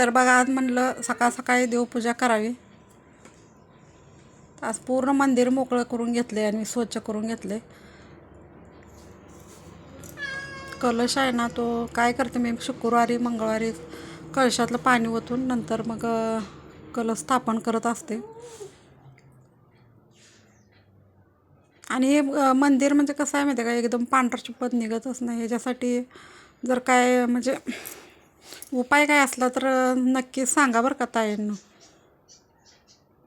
तर बघा आज म्हणलं सकाळ सकाळी देवपूजा करावी. आज पूर्ण मंदिर मोकळं करून घेतले आणि स्वच्छ करून घेतले कलश आहे ना तो काय करते मी शुक्रवारी मंगळवारी कळशातलं पाणी ओतून नंतर मग कलश स्थापन करत असते. आणि हे मंदिर म्हणजे कसं आहे माहिती आहे का? एकदम पांढरं चिपत निघतच नाही. ह्याच्यासाठी जर काय म्हणजे उपाय काय असला तर नक्की सांगा बरं का ताईंनो.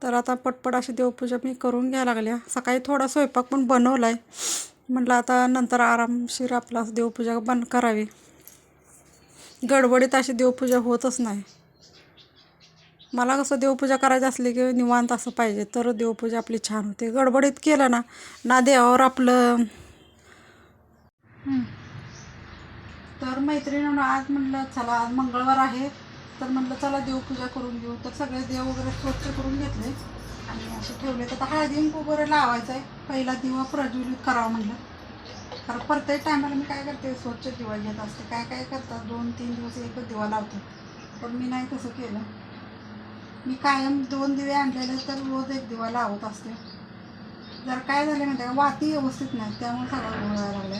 तर आता पटपट अशी देवपूजा मी करून घ्यायला लागल्या सकाळी थोडा स्वयंपाक पण बनवला आहे म्हटलं आता नंतर आरामशीर आपला देवपूजा बंद करावी. गडबडीत अशी देवपूजा होतच नाही. मला कसं देवपूजा करायची असली की निवांत असं पाहिजे तर देवपूजा आपली छान होते. गडबडीत केलं ना ना देवावर आपलं तर मैत्रिणीनं आज म्हणलं चला आज मंगळवार आहे. तर म्हणलं चला देवपूजा करून घेऊ. तर सगळे देव वगैरे स्वच्छ करून घेतले. आणि असे ठेवले. तर आता हळदी वगैरे लावायचं आहे पहिला दिवा प्रज्वलित करावा म्हणलं. कारण प्रत्येक टायमाला मी काय करते स्वच्छ दिवा घेत असते. काय काय करतात? दोन तीन दिवस एकच दिवा लावते. पण मी नाही तसं केलं. मी कायम दोन दिवे आणलेले तर रोज एक दिवा लावत असते. जर काय झालं माहिती का? वाती व्यवस्थित नाही. त्यामुळे सगळं गोळ व्हायला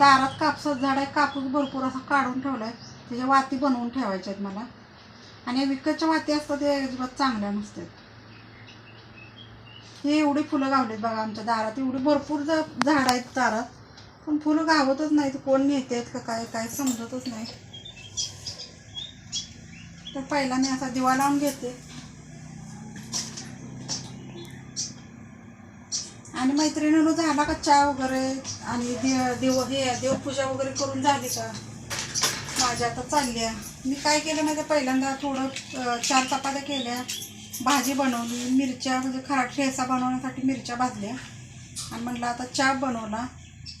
दारात कापसाचं झाड आहे कापूस भरपूर असा काढून ठेवला आहे त्याच्या वाती बनवून ठेवायच्या आहेत मला. आणि विकतच्या वाती असतात ते अजिबात चांगल्या नसतात. हे एवढी फुलं गावलीत बघा आमच्या दारात. एवढी भरपूर ज झाड आहेत दारात. पण फुलं गावतच नाहीत. कोण नेतेत का काय काय समजतच नाही. तर पहिला मी असा दिवा लावून घेते. आणि मैत्रिणीनं झाला का चहा वगैरे? आणि दे- देव हे देवपूजा वगैरे करून झाली का? माझ्या आता चालल्या. मी काय केलं माहिती पहिल्यांदा थोडं चार चपात्या केल्या भाजी बनवली मिरच्या म्हणजे खरा ठेसा बनवण्यासाठी मिरच्या भाजल्या. आणि म्हटलं आता चहा बनवला.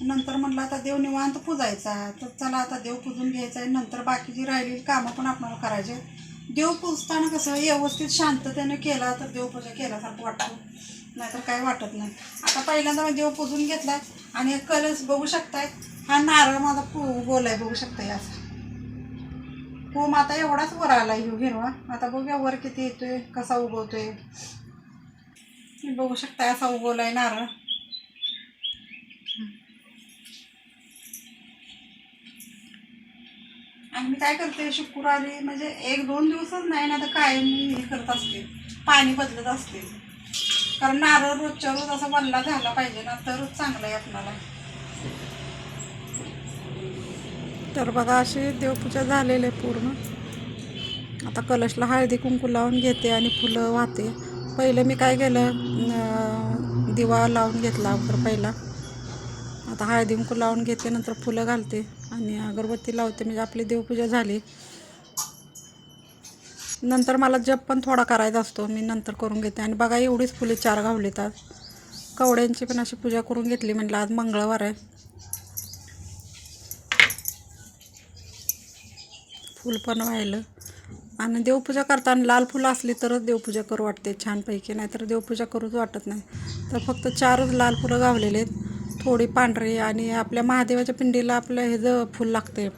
नंतर म्हटलं आता देव निवांत पुजायचा. तर चला आता देव पुजून घ्यायचा आहे. नंतर बाकीची राहिलेली कामं पण आपल्याला करायचे देव पुजताना कसं व्यवस्थित शांततेने केला तर देवपूजा केल्यासारखं वाटतं. नाहीतर काय वाटत नाही. आता पहिल्यांदा मी देव पुजून घेतलाय आणि कलर्स बघू शकताय हा नारळ माझा पू गोलाय बघू शकताय असा. हो, कोम आता एवढाच वर आला येऊ हिरवा. आता बघूया वर किती येतोय कसा उगवतोय. बघू शकताय असा उगवलाय नारळ. आणि मी काय करते शुक्रवारी म्हणजे एक दोन दिवसच नाही ना तर कायम मी हे करत असते. पाणी बदलत असते. कारण नारळ रोजच्या रोज असा वल्ला झाला पाहिजे ना तरच चांगलं आहे आपल्याला. तर बघा अशी देवपूजा झालेली आहे पूर्ण. आता कलशला हळदी कुंकू लावून घेते आणि फुलं वाहते. पहिलं मी काय केलं दिवा लावून घेतला अगोदर पहिला. आता हळदी कुंकू लावून घेते नंतर फुलं घालते. आणि अगरबत्ती लावते म्हणजे आपली देवपूजा झाली. नंतर मला जप पण थोडा करायचा असतो. मी नंतर करून घेते. आणि बघा एवढीच फुले चार गावलीत आज. कवड्यांची पण अशी पूजा करून घेतली म्हटलं आज मंगळवार आहे. फुल पण व्हायलं आणि देवपूजा करताना लाल फुलं असली तरच देवपूजा करू वाटते छानपैकी. नाहीतर देवपूजा करूच वाटत नाही. तर फक्त चारच लाल फुलं गावलेले आहेत. थोडी पांढरी आणि आपल्या महादेवाच्या पिंडीला आपलं हे ज फूल लागते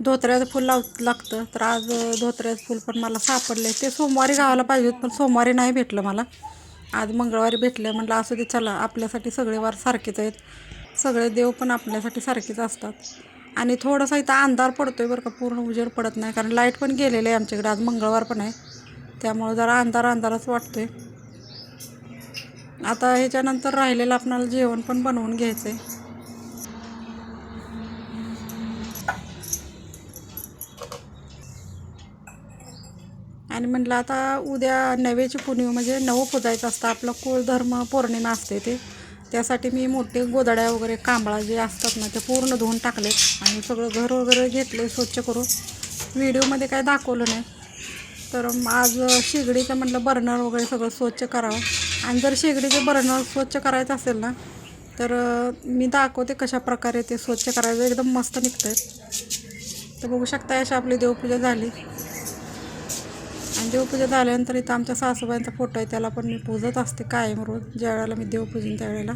धोत्र्याचं फूल लाव लागतं. तर आज धोत्र्याचं फूल पण मला सापडले ते सोमवारी गावाला पाहिजे पण सोमवारी नाही भेटलं मला. आज मंगळवारी भेटलं म्हटलं असू दे चला आपल्यासाठी सगळे वार सारखेच आहेत. सगळे देव पण आपल्यासाठी सारखेच असतात. आणि थोडासा इथं अंधार पडतो आहे बरं का पूर्ण उजेड पडत नाही कारण लाइट पण गेलेलं आहे आमच्याकडे आज मंगळवार पण आहे. त्यामुळं जरा अंधार अंधारच वाटतो आहे आता ह्याच्यानंतर राहिलेलं आपणाला जेवण पण बनवून घ्यायचं आहे आणि म्हटलं आता उद्या नव्याची पुणीव म्हणजे नवं पुजायचं असतं. आपलं कुळधर्म पौर्णिमा असते ते. त्यासाठी मी मोठे गोदड्या वगैरे कांबळा जे असतात ना ते पूर्ण धुवून टाकले आणि सगळं घर वगैरे घेतले स्वच्छ करून. व्हिडिओमध्ये काय दाखवलं नाही. तर आज शेगडीचं म्हटलं बर्नर वगैरे सगळं स्वच्छ करावं. आणि जर शेगडीचं बर्नर स्वच्छ करायचं असेल ना तर मी दाखवते कशा प्रकारे ते स्वच्छ करायचं. एकदम मस्त निघतं आहे तर बघू शकता अशी आपली देवपूजा झाली. आणि देवपूजा झाल्यानंतर इथं आमच्या सासूबाईंचा फोटो आहे त्याला पण मी पूजत असते कायम रोज. ज्या वेळेला मी देवपूजन त्यावेळेला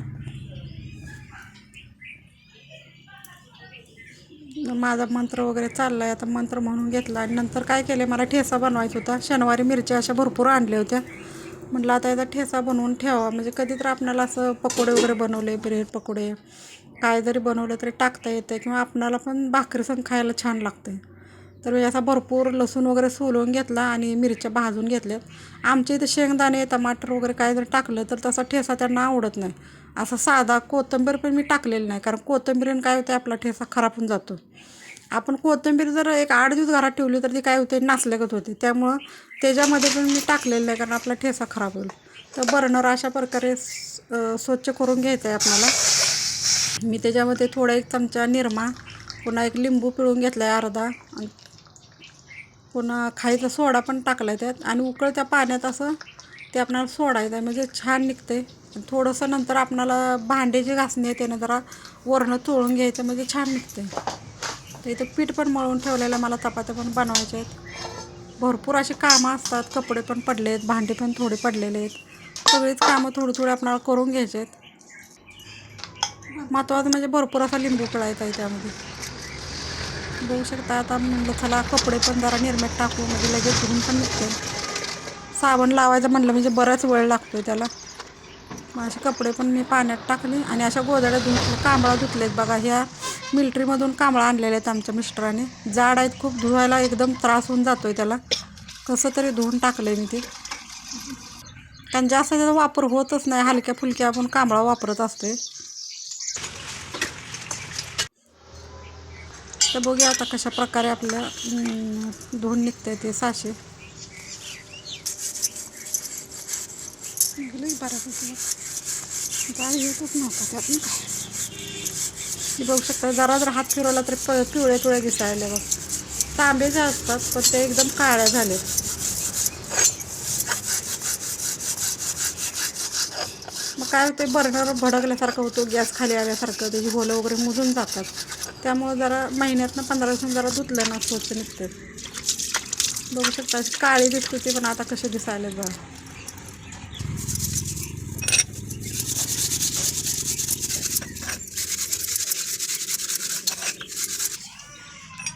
माझा मंत्र वगैरे चालला आहे आता मंत्र म्हणून घेतला. आणि नंतर काय केले मला ठेसा बनवायचा होता. शनिवारी मिरच्या अशा भरपूर आणल्या होत्या. म्हटलं आता याचा ठेसा बनवून ठेवा म्हणजे कधी तर आपल्याला असं पकोडे वगैरे बनवले ब्रेड पकोडे काय जरी बनवलं तरी टाकता येतं किंवा आपणाला पण भाकरीसन खायला छान लागते तर मी असा भरपूर लसूण वगैरे सोलून घेतला आणि मिरच्या भाजून घेतल्यात. आमच्या इथे शेंगदाणे टमाटर वगैरे काय जर टाकलं तर तसा ठेसा त्यांना आवडत नाही. असा साधा कोथिंबीर पण मी टाकलेली नाही कारण कोथंबीरीनं काय होते आपला ठेसा खराब होऊन जातो. आपण कोथिंबीर जर एक आठ दिवस घरात ठेवली तर ती काय होते? नासल्यागत होते. त्यामुळं त्याच्यामध्ये पण मी टाकलेलं आहे कारण आपला ठेसा खराब होईल. तर बर्नर अशा प्रकारे स्वच्छ करून घ्यायचं आहे आपल्याला. मी त्याच्यामध्ये थोडा एक चमचा निरमा पुन्हा एक लिंबू पिळून घेतला आहे अर्धा पुन्हा खायचा सोडा पण टाकला आहे त्यात. आणि उकळत्या पाण्यात असं ते आपणाला सोडायचं आहे. म्हणजे छान निघते थोडंसं नंतर आपणाला भांड्याची घासणी आहे त्यानं जरा वरणं चोळून घ्यायचं म्हणजे छान निघते तर इथं पीठ पण मळून ठेवलेलं मला चपात्या पण बनवायच्या आहेत. भरपूर अशी कामं असतात कपडे पण पडले आहेत भांडे पण थोडे पडलेले आहेत. सगळीच कामं थोडी थोडी आपणाला करून घ्यायचे आहेत. महत्त्वाचं म्हणजे भरपूर असा लिंबू पिळायचा आहे त्यामध्ये. बघू शकता आता म्हणलं चला कपडे पण जरा निर्मेट टाकू म्हणजे लगेच धुवून पण निघते साबण लावायचं म्हणलं म्हणजे बराच वेळ लागतो त्याला. असे कपडे पण मी पाण्यात टाकले आणि अशा गोदड्या धुवून कांबळा धुतलेत बघा ह्या मिल्ट्रीमधून कांबळा आणलेले आहेत आमच्या मिस्टराने. जाड आहेत खूप धुवायला एकदम त्रास होऊन जातो आहे त्याला. कसं तरी धुवून टाकलं आहे मी ते. कारण जास्त त्याचा वापर होतच नाही हलक्या फुलक्या आपण कांबळा वापरत असतोय. तर बघूया आता कशा प्रकारे आपलं धुवून धुवून आहे ते साशे. लई बऱ्यापैकी जाळ येतच नव्हता त्यातून. काय बघू शकता जरा जर हात फिरवला तरी प पिवळे पिवळे दिसायला बघ. तांबे जे असतात पण ते एकदम काळ्या झाले मग काय होतं बर्नर भडकल्यासारखं होतो गॅस खाली आल्यासारखं त्याची भोलं वगैरे मुजून जातात. त्यामुळं जरा महिन्यातनं पंधरा दिवसांनी जरा धुतलं ना स्वच्छ निघते बघू शकता काळी दिसते ती पण आता कसे दिसायला जा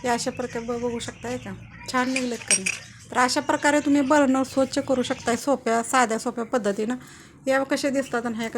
हे अशा प्रकारे ब- बघू शकताय का? छान निघलेत कमी तर अशा प्रकारे तुम्ही बर्नर स्वच्छ करू शकताय सोप्या साध्या सोप्या पद्धतीनं. या कसे दिसतात आणि ह्या